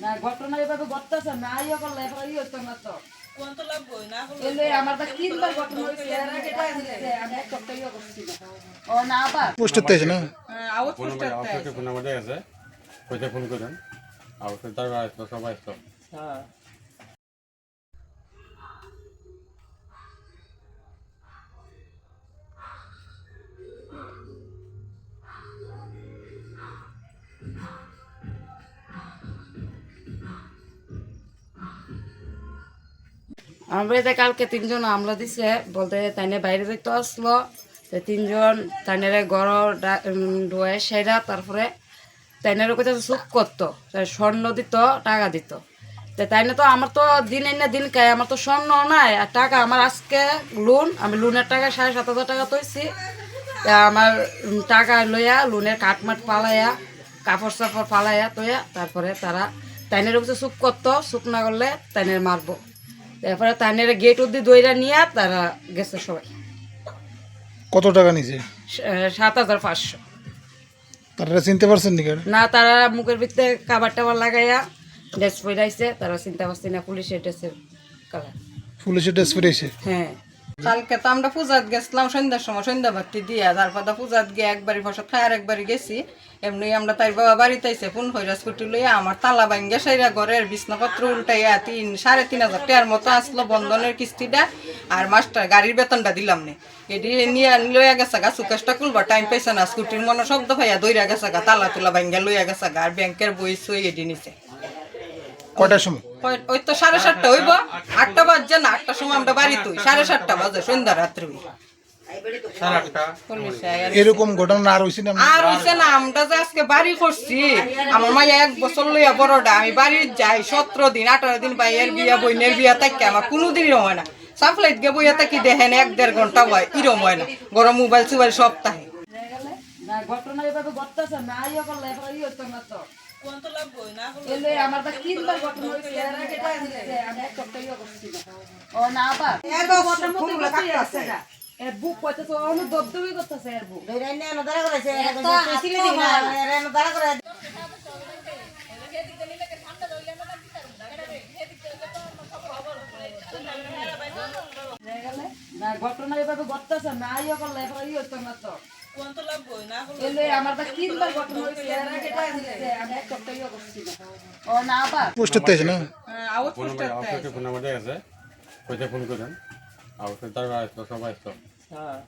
না ঘটনা এভাবে ঘটতেছে না ইয়ে করলে এবার ইয়ে হতো না তো। কোন তো লাগবো আমার বাড়িতে কালকে তিনজন আমলা দিছে, বলতে তাইনে বাইরে দেখতে আসলো। তিনজন তাইনের গড় সেরা, তারপরে তাইনের কোথাও চুপ করতো। স্বর্ণ দিত, টাকা দিত। তো তাইনে তো আমার তো দিন এনে দিন খায়, আমার তো স্বর্ণ নাই। আর টাকা আমার আজকে লোন, আমি লোনের টাকা সাড়ে সাত হাজার টাকা তৈছি। আমার টাকা লইয়া লোনের কাঠমাট পালাইয়া কাপড় চাপড় পালাইয়া তৈয়া, তারপরে তারা তাইনের উপরে চুপ করতো, চুপ না করলে তাইনের মারবো। তারপরে তানেরা গেট অব্দি দইরা নিয়ে তারা গেছে সবাই। কত টাকা নিছে? সাত হাজার পাঁচশো। তারা চিনতে পারছেন আর? না তারা মুখের ভিতরে কাবার টাবার লাগাইয়া ড্রেস পরাইছে তারা চিনতে পারছে না পুলিশের ড্রেসের কালার পুলিশের ড্রেস ফিরেছে হ্যাঁ। কালকে তো আমরা পূজাত গেছিলাম সন্ধ্যার সময়, সন্ধ্যা বাতি দিয়া, তারপর তো পূজাত গিয়ে একবারই বসত খাই আর একবারই গেছি। এমনি আমরা তাই বাবা বাড়িতে আইসে ফোন হইরা স্কুটি লইয়া আমার তালা ভাঙ্গে সাইরা ঘরের বিছনাপত্র উল্টাইয়া তিন, সাড়ে তিন হাজার টাকার মতো আসলো বন্ধনের কিস্তিটা আর মাস্টার গাড়ির বেতনটা দিলাম নে। এটি নিয়ে লইয়া গেছে গা সুকেশটা খুলবা টাইম পাইছে না। স্কুটির মনে শব্দ পাইয়া দইরা গেছে গা, তালা তুলা ভাঙ্গে লইয়া গেছে গা, আর ব্যাংকের বই সই এটি নিছে। কয়টার সময়? ওই- তো সাড়ে সাতটা হইব। আটটা বাজছে না আটটার সময় আমরা বাড়ি তুই। সাড়ে সাতটা বাজে সন্ধ্যা রাত্রি এরকম ঘটনা আর হয়েছে না? আর হইছে না আমরা যে আজকে বাড়ি করছি আমার মাইয়া এক বছর লইয়া বড়টা আমি বাড়ি যাই সতেরো দিন আঠারো দিন ভাইয়ের বিয়া বইনের বিয়া থাকি আমার কোনোদিনই হয় না। সাফলাইট গে বইয়া থাকি দেখেন এক দেড় ঘণ্টা হয় ইরম হয় না। গরম মোবাইল সুবাইল সপ্তাহে। না ঘটনা এভাবে ঘটতেছে না ইয়ে করলে এবার ইয়ে হতো না তো। ঘটনা হয়েছে এর বুক। আমি এক দাঁড়া করছি না ও না আবার ঘটনার মধ্যে বসে আছে না। এর বুক করতেছে অনেক দবদবি করতেছে এর বুক না ঘটনা এভাবে ঘটতেছে না ইয়ে করলে এবার ইয়ে হতো না। তো ফোন করেন। সবাই হ্যাঁ।